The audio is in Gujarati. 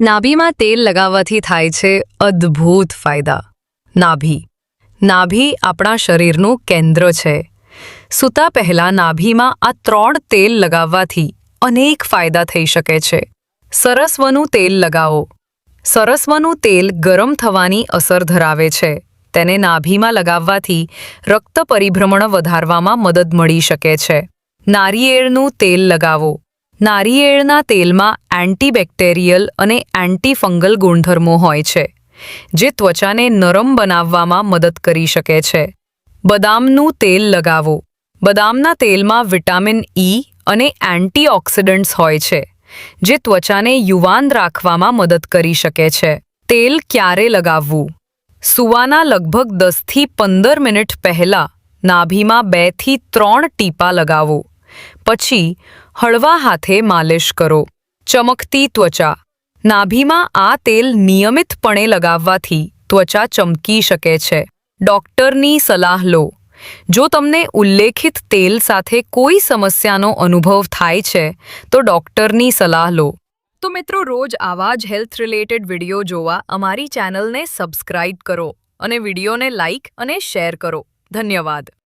નાભીમાં તેલ લગાવવાથી થાય છે અદ્ભુત ફાયદા. નાભી. નાભી આપણા શરીરનું કેન્દ્ર છે. સૂતા પહેલા નાભીમાં આ ત્રણ તેલ લગાવવાથી અનેક ફાયદા થઈ શકે છે. સરસ્વનું તેલ લગાવો. સરસ્વનું તેલ ગરમ થવાની અસર ધરાવે છે. તેને નાભીમાં લગાવવાથી રક્ત પરિભ્રમણ વધારવામાં મદદ મળી શકે છે. નારિયેળનું તેલ લગાવો. નારિયેળના તેલમાં એન્ટીબેક્ટેરિયલ અને એન્ટીફંગલ ગુણધર્મો હોય છે, જે ત્વચાને નરમ બનાવવામાં મદદ કરી શકે છે. બદામનું તેલ લગાવો. બદામના તેલમાં વિટામિન ઈ અને એન્ટીઓક્સિડન્ટ્સ હોય છે, જે ત્વચાને યુવાન રાખવામાં મદદ કરી શકે છે. તેલ ક્યારે લગાવવું? સૂવાના લગભગ દસથી પંદર મિનિટ પહેલાં નાભીમાં બેથી ત્રણ ટીપા લગાવો. પછી હળવા હાથે માલિશ કરો. ચમકતી ત્વચા. નાભીમાં આ તેલ નિયમિતપણે લગાવવાથી ત્વચા ચમકી શકે છે. ડોક્ટરની સલાહ લો. જો તમને ઉલ્લેખિત તેલ સાથે કોઈ સમસ્યાનો અનુભવ થાય છે, તો ડોક્ટરની સલાહ લો. તો મિત્રો, રોજ આવા જ હેલ્થ રિલેટેડ વીડિયો જોવા અમારી ચેનલને સબસ્ક્રાઇબ કરો અને વિડીયોને લાઇક અને શેર કરો. ધન્યવાદ.